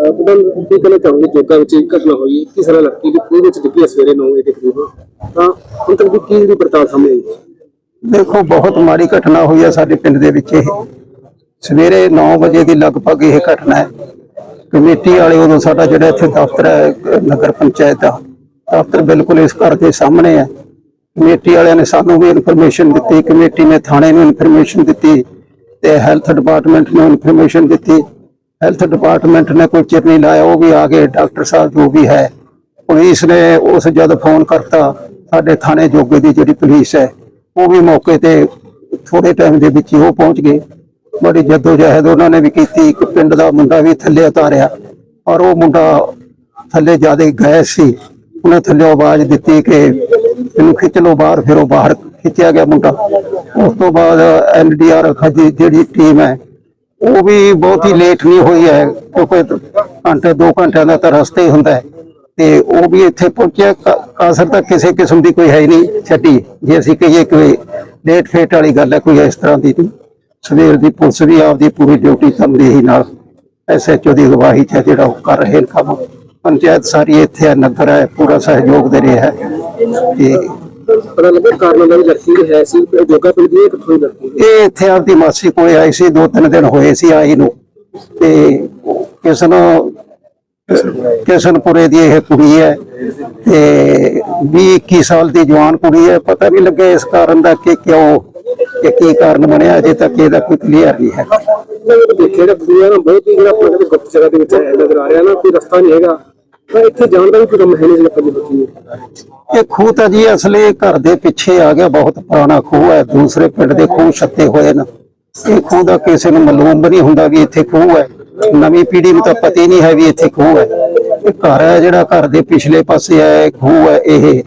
ਉਹਦਾ ਕੀ ਕਹਿਣਾ ਚਾਹੁੰਦੇ ਜੋਗਾ ਵਿੱਚ ਇੱਕ ਘਟਨਾ ਹੋਈ ਹੈ ਕਿ ਸਾਰਾ ਲੜਕੀ ਦੀ ਖੂਹ ਵਿੱਚ ਡਿੱਗੀ ਹੈ ਸਵੇਰੇ 9 ਵਜੇ ਦੇ? ਕਰੀਬ ਤਾਂ ਹੁਣ ਤੱਕ ਦੀ ਕੀ ਜਿਹੜੀ ਪੜਤਾਲ ਸਾਹਮਣੇ ਆਈ? ਦੇਖੋ, ਬਹੁਤ ਮਾੜੀ ਘਟਨਾ ਹੋਈ ਹੈ ਸਾਡੇ ਪਿੰਡ ਦੇ ਵਿੱਚ ਇਹ। ਸਵੇਰੇ 9 ਵਜੇ ਦੀ ਲਗਭਗ ਇਹ ਘਟਨਾ ਹੈ। ਕਮੇਟੀ ਵਾਲੇ ਉਦੋਂ ਸਾਡਾ ਜਿਹੜਾ ਇੱਥੇ ਦਫ਼ਤਰ ਹੈ, ਨਗਰ ਪੰਚਾਇਤ ਦਾ, ਦਫ਼ਤਰ ਬਿਲਕੁਲ ਇਸ ਘਰ ਦੇ ਸਾਹਮਣੇ ਹੈ। ਕਮੇਟੀ ਵਾਲਿਆਂ ਨੇ ਸਾਨੂੰ ਵੀ ਇਨਫੋਰਮੇਸ਼ਨ ਦਿੱਤੀ, ਕਮੇਟੀ ਨੇ ਥਾਣੇ ਨੂੰ ਇਨਫੋਰਮੇਸ਼ਨ ਦਿੱਤੀ ਤੇ ਹੈਲਥ ਡਿਪਾਰਟਮੈਂਟ ਨੂੰ ਇਨਫੋਰਮੇਸ਼ਨ ਦਿੱਤੀ। ਹੈਲਥ ਡਿਪਾਰਟਮੈਂਟ ਨੇ ਕੋਈ ਚਿਰ ਨਹੀਂ ਲਾਇਆ, ਉਹ ਵੀ ਆ ਗਏ, ਡਾਕਟਰ ਸਾਹਿਬ ਜੋ ਵੀ ਹੈ। ਪੁਲਿਸ ਨੇ ਉਸ ਜਦ ਫੋਨ ਕਰਤਾ, ਸਾਡੇ ਥਾਣੇ ਜੋਗੇ ਦੀ ਜਿਹੜੀ ਪੁਲਿਸ ਹੈ, ਉਹ ਵੀ ਮੌਕੇ ਤੇ ਥੋੜੇ ਟਾਈਮ ਦੇ ਵਿੱਚ ਹੀ ਉਹ ਪਹੁੰਚ ਗਏ। ਬੜੀ ਜਹਿਦ ਉਹਨਾਂ ਨੇ ਵੀ ਕੀਤੀ, ਇੱਕ ਪਿੰਡ ਦਾ ਮੁੰਡਾ ਵੀ ਥੱਲੇ ਉਤਾਰਿਆ, ਔਰ ਉਹ ਮੁੰਡਾ ਥੱਲੇ ਜ਼ਿਆਦਾ ਗਏ ਸੀ। ਉਹਨੇ ਥੱਲੇ ਆਵਾਜ਼ ਦਿੱਤੀ ਕਿ ਇਹਨੂੰ ਖਿੱਚ ਲਓ ਬਾਹਰ, ਫਿਰ ਉਹ ਬਾਹਰ ਖਿੱਚਿਆ ਗਿਆ ਮੁੰਡਾ। ਉਸ ਤੋਂ ਬਾਅਦ ਐਨਡੀਆਰ ਜਿਹੜੀ ਟੀਮ ਹੈ ਉਹ ਵੀ ਬਹੁਤ ਹੀ ਲੇਟ ਨਹੀਂ ਹੋਈ ਹੈ, ਕਿਉਂਕਿ ਘੰਟੇ 2 ਘੰਟਿਆਂ ਦਾ ਤਾਂ ਰਸਤਾ ਹੀ ਹੁੰਦਾ ਹੈ। ਤੇ ਉਹ ਵੀ ਇੱਥੇ ਪਹੁੰਚਿਆ, ਕ- ਕਾਸਰ ਤੱਕ ਕਿਸੇ ਕਿਸਮ ਦੀ ਕੋਈ ਹੈ ਹੀ ਨਹੀਂ ਛੱਡੀ। ਜੇ ਅਸੀਂ ਕਹੀਏ ਕਿ ਲੇਟ ਫੇਟ ਵਾਲੀ ਗੱਲ ਹੈ, ਕੋਈ ਇਸ ਤਰ੍ਹਾਂ ਦੀ ਨਹੀਂ। ਸਵੇਰ ਦੀ ਪੁਲਿਸ ਵੀ ਆਪਦੀ ਪੂਰੀ ਡਿਊਟੀ ਤੰਦੇਹੀ ਨਾਲ। ਐਸਐਚਓ ਦੀ ਅਗਵਾਈ 'ਚ ਹੈ, ਜਿਹੜਾ ਉਹ ਕਰ ਰਹੇ ਨੇ ਕੰਮ। ਪੰਚਾਇਤ ਸਾਰੀ ਇੱਥੇ ਹੈ, ਨਗਰ ਹੈ, ਪੂਰਾ ਸਹਿਯੋਗ ਦੇ ਰਿਹਾ ਹੈ। ਤੇ ਪਤਾ ਲੱਗਾ ਕਾਰਨ ਦਾ ਵੀ ਲੜਕੀ ਦੀ ਹੈ ਸੀ ਇਹ ਜੋਗਾ ਪਿੰਡ ਦੀ ਹੈ ਕਿੱਥੋਂ ਦੀ ਲੜਕੀ ਹੈ? ਇਹ ਇੱਥੇ ਆਪਦੀ ਮਾਸੀ ਕੋਲੇ ਆਈ ਸੀ ਦੋ ਤਿੰਨ ਦਿਨ ਹੋਏ ਸੀ ਆਈ ਨੂੰ। ਤੇ ਕਿਸਨ ਕਿਸਨਪੁਰੇ ਦੀ ਇਹ ਕੁੜੀ ਹੈ। ਤੇ 20 21 ਸਾਲ ਦੀ ਜਵਾਨ ਕੁੜੀ ਹੈ। ਪਤਾ ਨਹੀਂ ਲੱਗਿਆ ਇਸ ਕਾਰਨ ਦਾ ਕਿ ਕਿਉਂ ਕਿ ਕੀ ਕਾਰਨ ਬਣਿਆ ਅਜੇ ਤੱਕ ਇਹਦਾ ਕੋਈ ਕਲੀਅਰ ਨਹੀਂ ਹੈ। ਦੇਖਿਆ ਜਿਹੜਾ ਬਹੁਤ ਹੀ ਜਿਹੜਾ ਆਪਣੇ ਗੁਪਤ ਜਗ੍ਹਾ ਦੇ ਵਿੱਚ ਨਜ਼ਰ ਆ ਰਿਹਾ ਨਾ ਕੋਈ ਰਸਤਾ ਨਹੀਂ ਹੈਗਾ। ਤਾਂ ਇੱਥੇ ਜਾਣ ਦਾ ਵੀ ਕੋਈ ਕੰਮ ਹੈ ਨਹੀਂ ਜਿਹੜਾ ਕਦੀ ਬੱਚੀ ਇਹ ਖੂਹ ਤਾਂ ਜੀ ਅਸਲੇ ਘਰ ਦੇ ਪਿੱਛੇ ਆ ਗਿਆ, ਬਹੁਤ ਪੁਰਾਣਾ ਖੂਹ ਹੈ, ਦੂਸਰੇ ਪਿੰਡ ਦੇ ਖੂਹ ਛੱਤੇ ਹੋਏ ਨੇ। ਇਹ ਖੂਹ ਦਾ ਕਿਸੇ ਨੂੰ ਮਾਲੂਮ ਨਹੀਂ ਹੁੰਦਾ ਵੀ ਇੱਥੇ ਖੂਹ ਹੈ। ਨਵੀਂ ਪੀੜ੍ਹੀ ਨੂੰ ਤਾਂ ਪਤਾ ਹੀ ਨਹੀਂ ਹੈ ਵੀ ਇੱਥੇ ਖੂਹ ਹੈ। ਇਹ ਘਰ ਹੈ ਜਿਹੜਾ ਘਰ ਦੇ ਪਿਛਲੇ ਪਾਸੇ ਹੈ ਖੂਹ ਹੈ ਇਹ।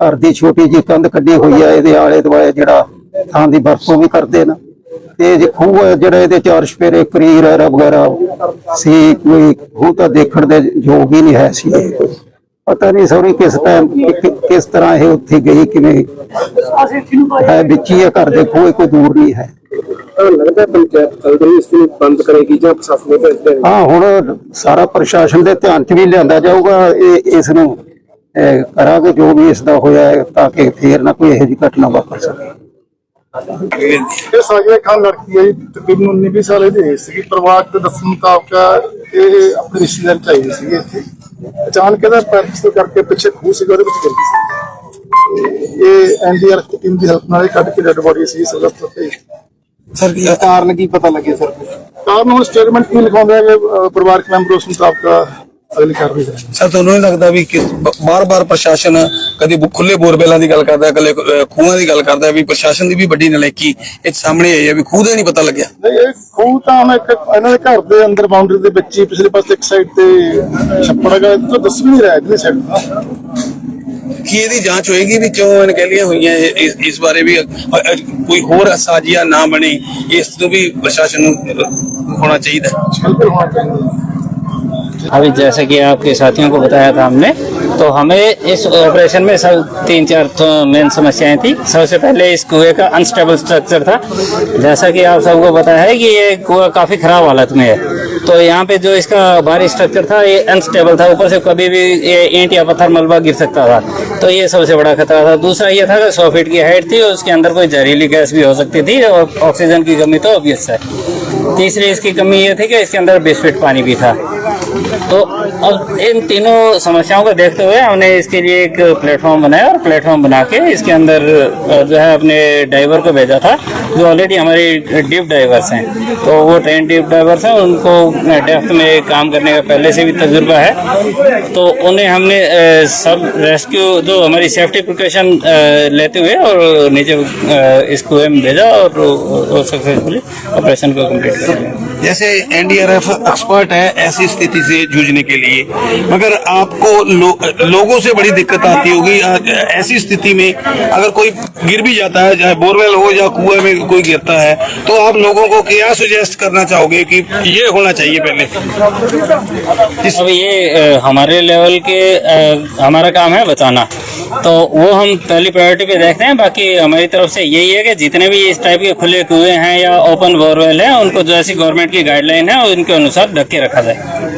ਘਰ ਦੀ ਛੋਟੀ ਜਿਹੀ ਕੰਧ ਕੱਢੀ ਹੋਈ ਹੈ, ਇਹਦੇ ਆਲੇ ਦੁਆਲੇ ਜਿਹੜਾ ਥਾਂ ਦੀ ਵਰਤੋਂ ਵੀ ਕਰਦੇ ਨੇ। ਤੇ ਜੇ ਖੂਹ ਜਿਹੜਾ ਇਹਦੇ ਚਾਰ ਸਪੇਰੇ ਕਰੀਰ ਹੈ ਵਗੈਰਾ ਸੀ ਕੋਈ ਖੂਹ ਤਾਂ ਦੇਖਣ ਦੇ ਯੋਗ ਹੀ ਨਹੀਂ ਹੈ ਸੀ। ਪਤਾ ਨਹੀਂ ਸੌਰੀ ਕਿਸ ਟਾਈਮ ਕਿਸ ਤਰ੍ਹਾਂ ਇਹ ਉੱਥੇ ਗਈ ਕਿਵੇਂ ਹੈ ਵਿੱਚ ਹੀ ਘਰ ਦੇ ਖੂਹ ਕੋਈ ਦੂਰ ਨਹੀਂ ਹੈ। ਲੱਗਦਾ ਪੰਚਾਇਤ ਜਲਦੀ ਹੀ ਇਸ ਨੂੰ ਬੰਦ ਕਰੇਗੀ ਜਾਂ ਪ੍ਰਸ਼ਾਸਨ ਦੇ ਭੇਜ ਦੇਣਗੇ ਹਾਂ ਹੁਣ ਸਾਰਾ ਪ੍ਰਸ਼ਾਸਨ ਦੇ ਧਿਆਨ 'ਚ ਵੀ ਲਿਆਂਦਾ ਜਾਊਗਾ ਇਹ ਇਸ ਨੂੰ ਕਰਾਂਗੇ ਜੋ ਵੀ ਇਸ ਦਾ ਹੋਇਆ ਤਾਂ ਕਿ ਫੇਰ ਨਾ ਕੋਈ ਇਹੋ ਜਿਹੀ ਘਟਨਾ ਵਾਪਰ ਸਕੇ। ਇਹ ਸਾਜਿਆ ਖਾਨ ਲੜਕੀ ਹੈ ਜੀ, ਤਕਰੀਬਨ 19 20 ਸਾਲ ਦੀ ਏਜ ਸੀਗੀ। ਪਰਿਵਾਰ ਦੇ ਦੱਸਣ ਮੁਤਾਬਕ ਇਹ ਆਪਣੇ ਰਿਸ਼ਤੇਦਾਰ ਚ ਆਈ ਸੀਗੇ ਇੱਥੇ। ਅਚਾਨਕ ਇਹਦਾ ਪੈਰ ਫਿਸਲ ਕਰਕੇ ਪਿੱਛੇ ਖੂਹ ਸੀਗਾ ਉਹਦੇ ਵਿੱਚ ਗਿਰ ਗਈ ਸੀ। ਇਹ ਐਨਡੀਆਰਐਫ ਦੀ ਟੀਮ ਦੀ ਹੈਲਪ ਨਾਲ ਇਹ ਕੱਢ ਕੇ ਡੈਡ ਬੋਡੀ ਸੀ ਸਿਵਲ ਤੇ ਸਰ ਕਾਰਨ ਕੀ ਪਤਾ ਲੱਗੇ ਸਰ? ਕਾਰਨ ਹੁਣ ਸਟੇਟਮੈਂਟ ਕੀ ਲਿਖਾਉਂਦੇ ਹੈਗੇ ਅਹ, ਪਰਿਵਾਰਕ ਮੈਂਬਰ ਉਸ ਮੁਤਾਬਕ? ਅਗਲੀ ਕਾਰਵਾਈ ਕਰਾਂਗੇ। ਸਰ ਤੁਹਾਨੂੰ ਨਹੀਂ ਲੱਗਦਾ ਵੀ ਕਿ ਬਾਰ-ਬਾਰ ਪ੍ਰਸ਼ਾਸਨ ਕਦੀ ਬੁ- ਖੁੱਲੇ ਬੋਰਬੈਲਾਂ ਦੀ ਗੱਲ ਕਰਦਾ ਹੈ ਕਦੇ ਅਹ, ਖੂਹਾਂ ਦੀ ਗੱਲ ਕਰਦਾ ਹੈ ਵੀ ਪ੍ਰਸ਼ਾਸਨ ਦੀ ਵੀ ਵੱਡੀ ਨਲਾਇਕੀ ਇਹ ਸਾਹਮਣੇ ਆਈ ਹੈ ਵੀ ਖੂਹ ਦਾ ਨਹੀਂ ਪਤਾ ਲੱਗਿਆ। ਨਹੀਂ ਇਹ ਖੂਹ ਤਾਂ ਹੁਣ ਇੱਕ ਇਹਨਾਂ ਦੇ ਘਰ ਦੇ ਅੰਦਰ ਬਾਉਂਡਰੀ ਦੇ ਵਿੱਚ ਹੀ ਪਿਛਲੇ ਪਾਸੇ ਇੱਕ ਸਾਈਡ ਤੇ ਛੱਪੜ ਹੈਗਾ ਇਹ ਤਾਂ ਦੱਸ ਵੀ ਨਹੀਂ ਰਿਹਾ ਇਧਰਲੀ ਸਾਈਡ ਕੀ ਇਹਦੀ ਜਾਂਚ ਹੋਏਗੀ ਵੀ ਕਿਉਂ ਅਣਗਹਿਲੀਆਂ ਹੋਈਆਂ ਇਹ- ਇਸ ਇਸ ਬਾਰੇ ਵੀ ਅ- ਅ- ਕੋਈ ਹੋਰ ਸਾਜ਼ੀਆ ਨਾ ਬਣੇ ਇਸ ਤੋਂ ਵੀ ਪ੍ਰਸ਼ਾਸਨ ਨੂੰ ਅ, ਹੋਣਾ ਚਾਹੀਦਾ। ਹੈ ਬਿਲਕੁਲ ਹੋਣਾ ਚਾਹੀਦਾ। अभी जैसे कि आपके साथियों को बताया था हमने तो हमें इस ऑपरेशन में सब तीन चार तो मेन समस्याएँ थी। सबसे पहले इस कुएँ का अनस्टेबल स्ट्रक्चर था। जैसा कि आप सबको पता है कि ये कुआ काफ़ी खराब हालत में है। तो यहाँ पे जो इसका भारी स्ट्रक्चर था, ये अनस्टेबल था। ऊपर से कभी भी ये ईंट या पत्थर मलबा गिर सकता था। तो ये सबसे बड़ा खतरा था। दूसरा ये था कि सौ फीट की हाइट थी और उसके अंदर कोई जहरीली गैस भी हो सकती थी और ऑक्सीजन की कमी तो ऑब्वियस है। तीसरी इसकी कमी ये थी कि इसके अंदर बीस फीट पानी भी था। お。अब इन तीनों समस्याओं को देखते हुए हमने इसके लिए एक प्लेटफॉर्म बनाया और प्लेटफॉर्म बना के इसके अंदर जो है अपने ड्राइवर को भेजा था, जो ऑलरेडी हमारे डीप ड्राइवर्स हैं। तो वो ट्रेन डीप डाइवर्स हैं, उनको डेप्थ में काम करने का पहले से भी तजुर्बा है। तो उन्हें हमने सब रेस्क्यू जो हमारी सेफ्टी प्रिकॉशन लेते हुए और नीचे इस कुएँ में भेजा और सक्सेसफुली ऑपरेशन को कंप्लीट कर जैसे एनडीआरएफ एक्सपर्ट है, ऐसी स्थिति से जूझने के लिए मगर आपको लो, लोगों से बड़ी दिक्कत आती होगी। ऐसी स्थिति में अगर कोई गिर भी जाता है चाहे बोरवेल हो या कुएँ में कोई गिरता है तो आप लोगों को क्या सुजेस्ट करना चाहोगे कि ये होना चाहिए पहले? अब ये हमारे लेवल के हमारा काम है बचाना। तो वो हम पहली प्रायोरिटी पे देखते हैं। बाकी हमारी तरफ़ से यही है कि जितने भी इस टाइप के खुले कुएँ हैं या ओपन बोरवेल हैं उनको जैसी गवर्नमेंट की गाइडलाइन है उनके अनुसार ढक के रखा जाए।